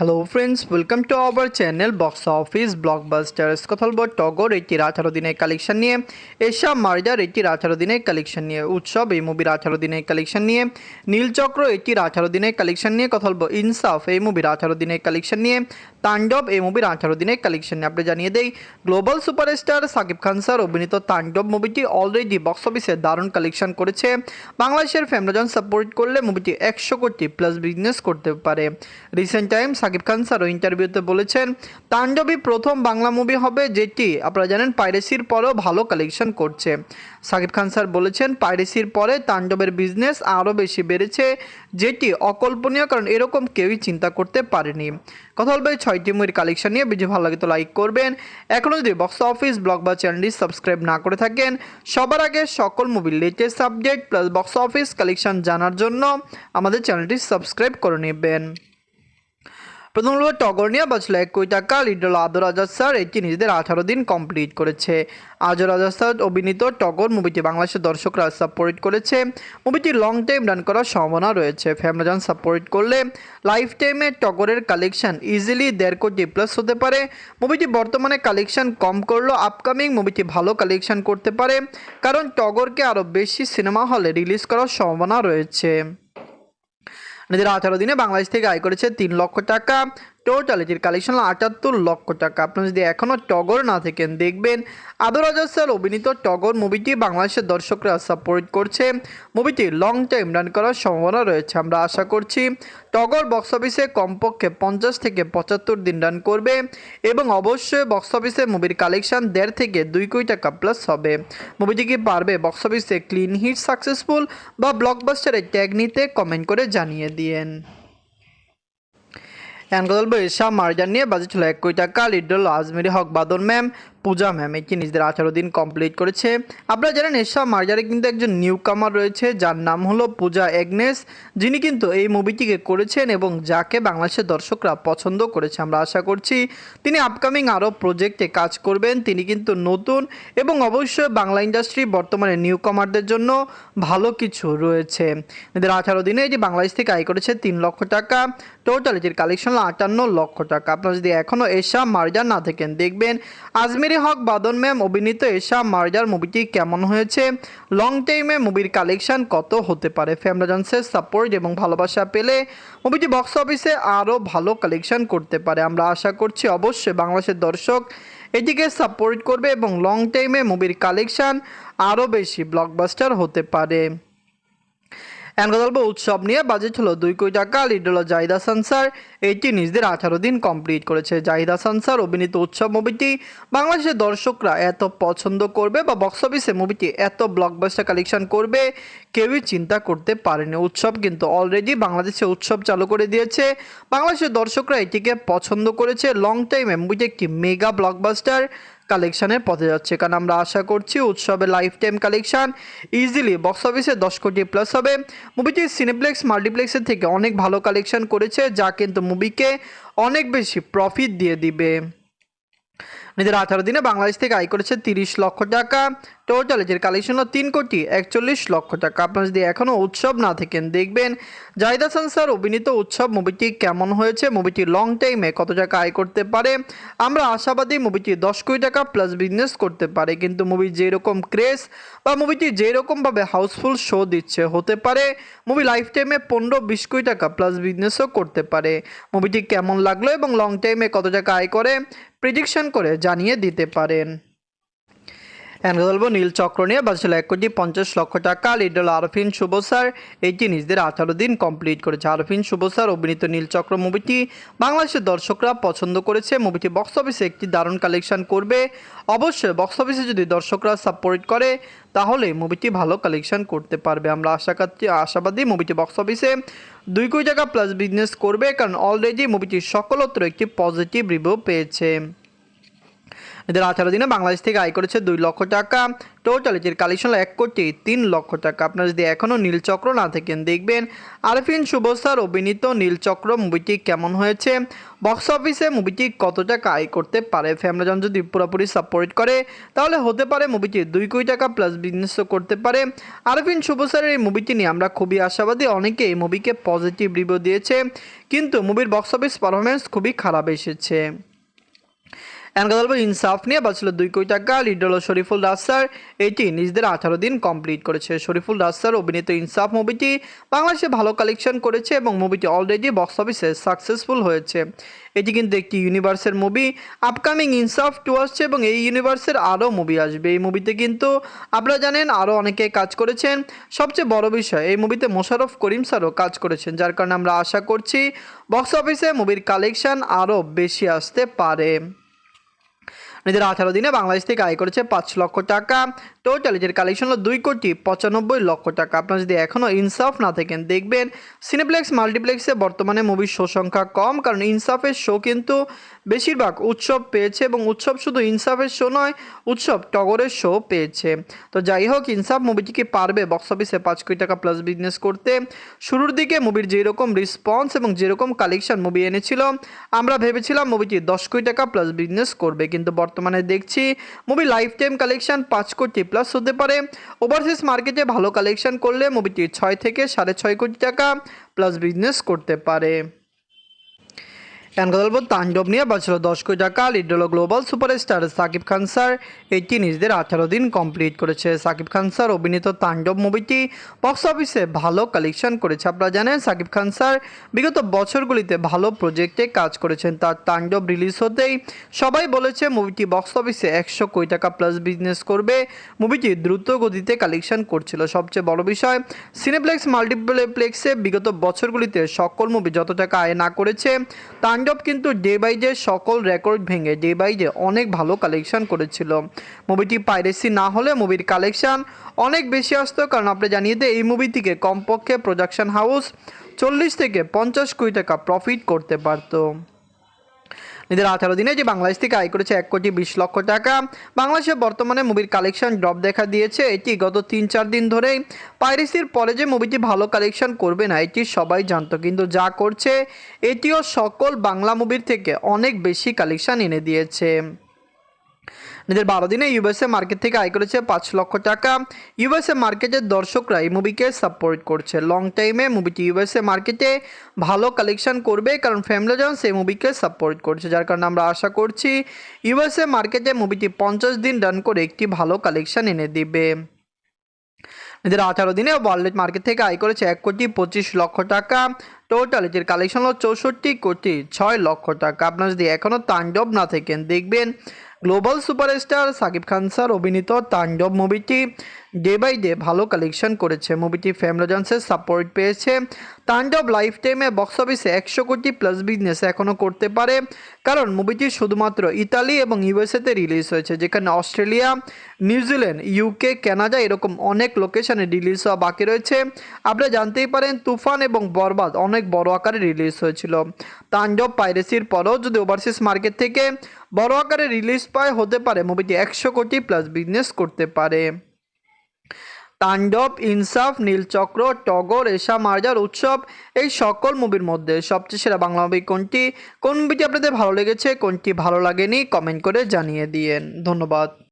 Hello friends welcome to our channel box office blockbusters কথা বলব টগর এটির আঠারো দিনের কালেকশন নিয়ে। এশা মার্জার এটির আঠারো দিনের কালেকশন নিয়ে। উৎসব, এই মুভির আঠারো দিনের কালেকশন নিয়ে। নীলচক্র এটির আঠারো দিনের কালেকশন নিয়ে। কথা বলব ইনসাফ, এই মুভির আঠারো দিনের কালেকশন নিয়ে। তাণ্ডব, এই মুভির আঠারো দিনের কালেকশন নিয়ে। আপনি জানিয়ে দেই global superstar Shakib Khan sir অভিনীত তাণ্ডব মুভিটি অলরেডি বক্স অফিসে দারুণ কালেকশন করেছে। বাংলাদেশের ফ্যামিলিজন সাপোর্ট করলে মুভিটি একশো কোটি প্লাস বিজনেস করতে পারে। রিসেন্ট টাইম সাকিব খান স্যারও ইন্টারভিউতে বলেছেন তাণ্ডবী প্রথম বাংলা মুভি হবে যেটি, আপনারা জানেন, পাইরেসির পরেও ভালো কালেকশন করছে। সাকিব খান স্যার বলেছেন, পাইরেসির পরে তাণ্ডবের বিজনেস আরও বেশি বেড়েছে, যেটি অকল্পনীয়, কারণ এরকম কেউই চিন্তা করতে পারেনি। কথা বলবে ছয়টি মুভির কালেকশন নিয়ে, ভিডিও ভালো লাগে তো লাইক করবেন। এখনও যদি বক্স অফিস ব্লগ বা চ্যানেলটি সাবস্ক্রাইব না করে থাকেন, সবার আগে সকল মুভির latest update plus box office collection জানার জন্য আমাদের চ্যানেলটি সাবস্ক্রাইব করে নেবেন। প্রথম টগর নিয়ে বাঁচলো এক কোটি টাকা লিডল আদর আজাদ স্যার এটি নিজেদের আঠারো দিন কমপ্লিট করেছে। আজর আজাদ স্যার অভিনীত টগর মুভিটি বাংলাদেশের দর্শকরা সাপোর্ট করেছে। মুভিটি লং টাইম রান করার সম্ভাবনা রয়েছে। ফ্যামিলিজন সাপোর্ট করলে লাইফ টাইমে টগরের কালেকশন ইজিলি দেড় কোটি প্লাস হতে পারে। মুভিটি বর্তমানে কালেকশন কম করলেও আপকামিং মুভিটি ভালো কালেকশন করতে পারে। কারণ টগরকে আরও বেশি সিনেমা হলে রিলিজ করার সম্ভাবনা রয়েছে। দিনে বাংলাদেশ থেকে আয় করেছে তিন লক্ষ টাকা। টোটাল এটির কালেকশন আটাত্তর লক্ষ টাকা। আপনি যদি এখনও টগর না থাকেন, দেখবেন আদর স্যার অভিনীত টগর মুভিটি বাংলাদেশের দর্শকরা সাপোর্ট করছে। মুভিটি লং টাইম রান করার সম্ভাবনা রয়েছে। আমরা আশা করছি টগর বক্স অফিসে কমপক্ষে পঞ্চাশ থেকে পঁচাত্তর দিন রান করবে এবং অবশ্যই বক্স অফিসে মুভির কালেকশন দেড় থেকে দুই কোটি টাকা প্লাস হবে। মুভিটি কি পারবে? বক্স অফিসে ক্লিন হিট সাকসেসফুল বা ব্লকবাস্টারের ট্যাগ নিতে কমেন্ট করে জানিয়ে দিয়েন। এখন বৈশা মারজান নিয়ে বাজেছিল এক কোটি টাকা লিডল আজমিরি হক বাদন ম্যাম পূজা ম্যাম এটি নিজেদের আঠারো দিন কমপ্লিট করেছে। আপনারা জানেন এশা মার্জারে কিন্তু একজন নিউ কামার রয়েছে, যার নাম হলো পূজা এগনেস। যিনি কিন্তু এই মুভিটিকে করেছেন এবং যাকে বাংলাদেশের দর্শকরা পছন্দ করেছে, আমরা আশা করছি। তিনি আপকামিং আরও প্রজেক্টে কাজ করবেন। তিনি কিন্তু নতুন এবং অবশ্যই বাংলা ইন্ডাস্ট্রি বর্তমানে নিউ কামারদের জন্য ভালো কিছু রয়েছে। এদের আঠারো দিনে এটি বাংলাদেশ থেকে আয় করেছে তিন লক্ষ টাকা। টোটাল এটির কালেকশন হলো আটান্ন লক্ষ টাকা। আপনারা যদি এখনও এশা মার্জার না থাকেন, দেখবেন আজমেরি হক বাদন ম্যাম অভিনীত এশা মার্জার মুভিটি কেমন হয়েছে? লং টাইমে মুভির কালেকশন কত হতে পারে? ফ্যামরাজন্সের সাপোর্ট এবং ভালোবাসা পেলে মুভিটি বক্স অফিসে আরও ভালো কালেকশন করতে পারে। আমরা আশা করছি অবশ্যই বাংলাদেশের দর্শক এটিকে সাপোর্ট করবে এবং লং টাইমে মুভির কালেকশন আরও বেশি ব্লকবাস্টার হতে পারে। কথা উৎসব নিয়ে বাজেট হলো দুই কোটি টাকা। লিড জাহিদা সানসার এটি নিজেদের আঠারো দিন কমপ্লিট করেছে। জাহিদা সানসার অভিনীত উৎসব মুভিটি বাংলাদেশের দর্শকরা এত পছন্দ করবে বা বক্স অফিসে মুভিটি এত ব্লকবাস্টার কালেকশন করবে, কেউই চিন্তা করতে পারেনি। উৎসব কিন্তু অলরেডি বাংলাদেশে উৎসব চালু করে দিয়েছে। বাংলাদেশের দর্শকরা এটিকে পছন্দ করেছে। লং টাইমে মুভিটি একটি মেগা ব্লকবাস্টার কালেকশানের পথে যাচ্ছে। কারণ আমরা আশা করছি উৎসবে life time collection easily box অফিসে দশ কোটি প্লাস হবে। মুভিটি সিনেপ্লেক্স মাল্টিপ্লেক্সের থেকে অনেক ভালো কালেকশন করেছে, যা কিন্তু মুভিকে অনেক বেশি প্রফিট দিয়ে দিবে। নিজের আঠারো দিনে বাংলাদেশ থেকে আয় করেছে তিরিশ লক্ষ টাকা। টোটাল এটির কালেকশন হলো তিন কোটি একচল্লিশ লক্ষ টাকা। আপনারা যদি এখনও উৎসব না থাকেন, দেখবেন জাহিদা সানসার অভিনীত উৎসব মুভিটি কেমন হয়েছে, মুভিটি লং টাইমে কত টাকা আয় করতে পারে। আমরা আশাবাদী মুভিটি দশ কোটি টাকা প্লাস বিজনেস করতে পারে, কিন্তু মুভি যেরকম ক্রেজ বা মুভিটি যেরকমভাবে হাউসফুল শো দিচ্ছে হতে পারে, মুভি লাইফ টাইমে পনেরো বিশ কোটি টাকা প্লাস বিজনেসও করতে পারে। মুভিটি কেমন লাগল এবং লং টাইমে কত টাকা আয় করে? প্রিডিকশন করে জানিয়ে দিতে পারেন। এখন নীল চক্র নিয়ে বাজছিল এক কোটি পঞ্চাশ লক্ষ টাকা। লিডল আরফিন শুভ স্যার এইটি নিজেদের আঠারো দিন কমপ্লিট করেছে। আরফিন শুভ স্যার অভিনীত নীল চক্র মুভিটি বাংলাদেশের দর্শকরা পছন্দ করেছে। মুভিটি বক্স অফিসে একটি দারুণ কালেকশন করবে। অবশ্যই বক্স অফিসে যদি দর্শকরা সাপোর্ট করে, তাহলে মুভিটি ভালো কালেকশন করতে পারবে। আমরা আশা করছি, আশাবাদী মুভিটি বক্স অফিসে দুই কোটি টাকা প্লাস বিজনেস করবে। কারণ অলরেডি মুভিটি সকলত্র একটি পজিটিভ রিভিউ পেয়েছে। এদের আঠারো দিনে বাংলাদেশ থেকে আয় করেছে দুই লক্ষ টাকা। টোটাল এটির কালেকশন এক কোটি তিন লক্ষ টাকা। আপনারা যদি এখনও নীলচক্র না থাকেন, দেখবেন আরফিন শুভস্যার অভিনীত নীলচক্র মুভিটি কেমন হয়েছে? বক্স অফিসে মুভিটি কত টাকা আয় করতে পারে? ফ্যামিলিজন যদি পুরোপুরি সাপোর্ট করে, তাহলে হতে পারে মুভিটি দুই কোটি টাকা প্লাস বিজনেসও করতে পারে। আরফিন শুভস্যারের এই মুভিটি নিয়ে আমরা খুবই আশাবাদী। অনেকে এই মুভিকে পজিটিভ রিভিউ দিয়েছে, কিন্তু মুভির বক্স অফিস পারফরমেন্স খুবই খারাপ এসেছে। এনকাদলব ইনসাফ নিয়ে বাঁচল দুই কোটি টাকা লিড হল শরীফুল রাস্তার এটি নিজেদের আঠারো দিন কমপ্লিট করেছে। শরীফুল রাস্তার অভিনীত ইনসাফ মুভিটি বাংলাদেশে ভালো কালেকশন করেছে এবং মুভিটি অলরেডি বক্স অফিসে সাকসেসফুল হয়েছে। এটি কিন্তু একটি ইউনিভার্সের মুভি আপকামিং ইনসাফ টু আসছে এবং এই ইউনিভার্সের আরও মুভি আসবে। এই মুভিতে কিন্তু আপনারা জানেন আরও অনেকে কাজ করেছেন। সবচেয়ে বড় বিষয়, এই মুভিতে মোশারফ করিম স্যারও কাজ করেছেন, যার কারণে আমরা আশা করছি বক্স অফিসে মুভির কালেকশন আরও বেশি আসতে পারে। নিজের আঠারো দিনে বাংলাদেশ থেকে আয় করেছে পাঁচ লক্ষ টাকা। টোটাল এটির কালেকশন হলো দুই কোটি পঁচানব্বই লক্ষ টাকা। আপনারা যদি এখনও ইনসাফ না থাকেন, দেখবেন সিনেপ্লেক্স মাল্টিপ্লেক্সে বর্তমানে মুভির শো সংখ্যা কম, কারণ ইনসাফের শো কিন্তু বেশিরভাগ উৎসব পেয়েছে এবং উৎসব শুধু ইনসাফের শো নয়, উৎসব টগরের শো পেয়েছে। তো যাই হোক, ইনসাফ মুভিটি কি পারবে? বক্স অফিসে পাঁচ কোটি টাকা প্লাস বিজনেস করতে। শুরুর দিকে মুভির যেরকম রেসপন্স এবং যেরকম কালেকশন মুভি এনেছিল, আমরা ভেবেছিলাম মুভিটি দশ কোটি টাকা প্লাস বিজনেস করবে। কিন্তু বর্তমানে দেখছি মুভি লাইফ টাইম কালেকশন পাঁচ কোটি প্লাস হতে পারে। ওভারসিজ মার্কেটে ভালো কালেকশন করলে মুভিটি ছয় থেকে সাড়ে ছয় কোটি টাকা প্লাস বিজনেস করতে পারে। গল্প তাণ্ডব নিয়ে বাঁচল দশ কোটি টাকা lead global superstar Shakib Khan sir এটি নিজেদের আঠারো দিন কমপ্লিট করেছে। সাকিব খান স্যার অভিনীত তাণ্ডব মুভিটি বক্স অফিসে ভালো কালেকশন করেছে। আপনারা জানেন, সাকিব খান স্যার বিগত বছরগুলিতে ভালো প্রজেক্টে কাজ করেছেন। তার তাণ্ডব রিলিজ হতেই সবাই বলেছে মুভিটি বক্স অফিসে একশো কোটি টাকা প্লাস বিজনেস করবে। মুভিটি দ্রুত গতিতে কালেকশন করছিল। সবচেয়ে বড় বিষয় সিনেপ্লেক্স মাল্টিপ্লেক্সে বিগত বছরগুলিতে সকল মুভি যত টাকা আয় না করেছে, তাণ্ডব কিন্তু ডে বাই ডে সকল রেকর্ড ভেঙে ডে বাই ডে অনেক ভালো কালেকশন করেছিল। মুভিটি পাইরেসি না হলে মুভির কালেকশন অনেক বেশি আসতো, কারণ আপনি জানিয়ে দিয়ে এই মুভিটিকে কমপক্ষে প্রোডাকশন হাউস চল্লিশ থেকে পঞ্চাশ কোটি টাকা প্রফিট করতে পারতো। নিজের আঠারো দিনে যে বাংলাদেশ থেকে আয় করেছে এক কোটি বিশ লক্ষ টাকা, বাংলাদেশে বর্তমানে মুভির কালেকশন ড্রপ দেখা দিয়েছে। এটি গত তিন চার দিন ধরেই পাইরেসির পরে যে মুভিটি ভালো কালেকশন করবে না, এটি সবাই জানত। কিন্তু যা করছে, এটিও সকল বাংলা মুভির থেকে অনেক বেশি কালেকশন এনে দিয়েছে। নিজের বারো দিনে ইউএসএ মার্কেট থেকে আয় করেছে পাঁচ লক্ষ টাকা। ইউএসএ মার্কেটের দর্শকরা এই মুভিকে সাপোর্ট করছে। লং টাইমে মুভিটি ইউএসএ মার্কেটে ভালো কালেকশন করবে কারণ ফ্যামিলি জন্স এই মুভিকে সাপোর্ট করছে, যার কারণে আমরা আশা করছি ইউএসএ মার্কেটে মুভিটি পঞ্চাশ দিন রান করে একটি ভালো কালেকশন এনে দিবে। নিজের আঠারো দিনে ওয়ার্ল্ড মার্কেট থেকে আয় করেছে এক কোটি পঁচিশ লক্ষ টাকা। টোটাল এটির কালেকশন হলো চৌষট্টি কোটি ছয় লক্ষ টাকা। আপনারা যদি এখনও তাণ্ডব না থাকেন, দেখবেন global superstar Shakib Khan sir, অভিনীত তাণ্ডব মুভিটি ডে বাই ডে ভালো কালেকশন করেছে। মুভিটি ফ্যামলোজন্সের সাপোর্ট পেয়েছে। তাণ্ডব লাইফ টাইমে বক্স অফিসে একশো কোটি প্লাস বিজনেস এখনও করতে পারে। কারণ মুভিটি শুধুমাত্র ইতালি এবং ইউএসএতে রিলিজ হয়েছে, যেখানে অস্ট্রেলিয়া নিউজিল্যান্ড ইউকে কানাডা এরকম অনেক লোকেশনে রিলিজ হওয়া বাকি রয়েছে। আপনারা জানতেই পারেন, তুফান এবং বরবাদ অনেক বড় আকারে রিলিজ হয়েছিল। তাণ্ডব পাইরেসির পরেও যদি ওভারসিজ মার্কেট থেকে বড় আকারে রিলিজ পায় হতে পারে। মুভিটি একশো কোটি প্লাস বিজনেস করতে পারে। তাণ্ডব, ইনসাফ, নীলচক্র, টগর, এশা মার্জার উৎসব, এই সকল মুভির মধ্যে সবচেয়ে সেরা বাংলা মুভি কোনটি? কোন মুভিটি আপনাদের ভালো লেগেছে, কোনটি ভালো লাগেনি কমেন্ট করে জানিয়ে দিয়েন। ধন্যবাদ।